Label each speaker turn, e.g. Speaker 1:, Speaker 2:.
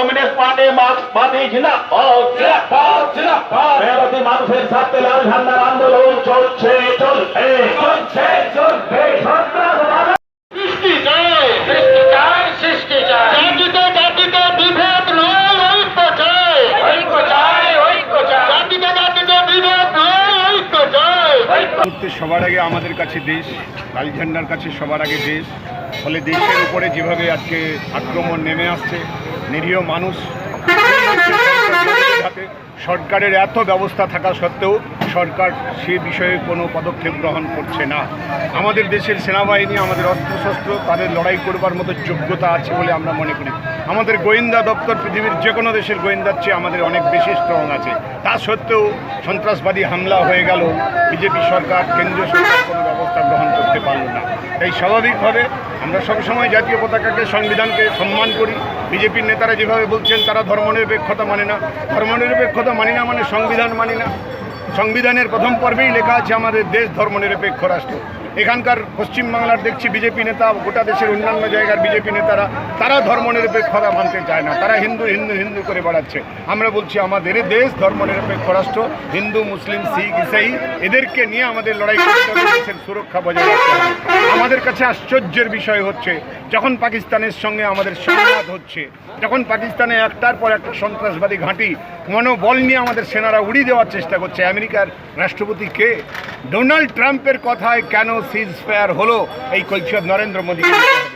Speaker 1: Communist party মার্ক্সবাদী জিন্দাবাদ। মেহনতি মানুষের স্বার্থে লাল ঝান্ডার আন্দোলন চলছে
Speaker 2: চলছে চলবে।
Speaker 1: সন্ত্রাসবাদ
Speaker 3: সৃষ্টি চাই
Speaker 2: সৃষ্টি চাই সৃষ্টি চাই
Speaker 3: জাতিতে জাতিতে বিভেদ নয় ঐক্য চাই
Speaker 2: ঐক্য চাই ঐক্য চাই
Speaker 3: জাতিতে জাতিতে বিভেদ নয় ঐক্য চাই
Speaker 4: মুহূর্তে সবার আগে আমাদের কাছে দেশ লাল ঝান্ডার কাছে সবার আগে দেশ। ফলে দেশের উপরে যেভাবে আজকে আক্রমণ নেমে আসছে, নিরীহ মানুষ সরকারের এত ব্যবস্থা থাকা সত্ত্বেও সরকার সে বিষয়ে কোনো পদক্ষেপ গ্রহণ করছে না। আমাদের দেশের সেনাবাহিনী, আমাদের অস্ত্রশস্ত্র, তাদের লড়াই করবার মতো যোগ্যতা আছে বলে আমরা মনে করি। আমাদের গোয়েন্দা দপ্তর পৃথিবীর যে কোনো দেশের গোয়েন্দার চেয়ে আমাদের অনেক বেশি স্ট্রং আছে। তা সত্ত্বেও সন্ত্রাসবাদী হামলা হয়ে গেল, বিজেপি সরকার, কেন্দ্রীয় সরকার কোনো ব্যবস্থা গ্রহণ করতে পারল না। তাই স্বাভাবিকভাবে আমরা সবসময় জাতীয় পতাকাকে, সংবিধানকে সম্মান করি। বিজেপির নেতারা যেভাবে বলছেন, তারা ধর্মনিরপেক্ষতা মানে না। ধর্মনিরপেক্ষতা মানি না মানে সংবিধান মানি না। সংবিধানের প্রথম পর্বেই লেখা আছে, আমাদের দেশ ধর্মনিরপেক্ষ রাষ্ট্র। এখানকার পশ্চিমবাংলার দেখছি বিজেপি নেতা, গোটা দেশের অন্যান্য জায়গার বিজেপি নেতারা, তারা ধর্মনিরপেক্ষতা মানতে চায় না। তারা হিন্দু হিন্দু হিন্দু করে বেড়াচ্ছে। আমরা বলছি, আমাদের দেশ ধর্মনিরপেক্ষ রাষ্ট্র, হিন্দু, মুসলিম, শিখ, ইসাই, এদেরকে নিয়ে আমাদের লড়াই করতে দেশের সুরক্ষা বজায় রাখতে আমাদের কাছে আশ্চর্যের বিষয় হচ্ছে, যখন পাকিস্তানের সঙ্গে আমাদের সংঘাত হচ্ছে, যখন পাকিস্তানে একটার পর একটা সন্ত্রাসবাদী ঘাঁটি, মনোবল নিয়ে আমাদের সেনারা উড়িয়ে দেওয়ার চেষ্টা করছে, আমেরিকার রাষ্ট্রপতি কে? ডোনাল্ড ট্রাম্পের কথায় কেন সিজ ফায়ার হলো এই কৈফিয়ত নরেন্দ্র হবে।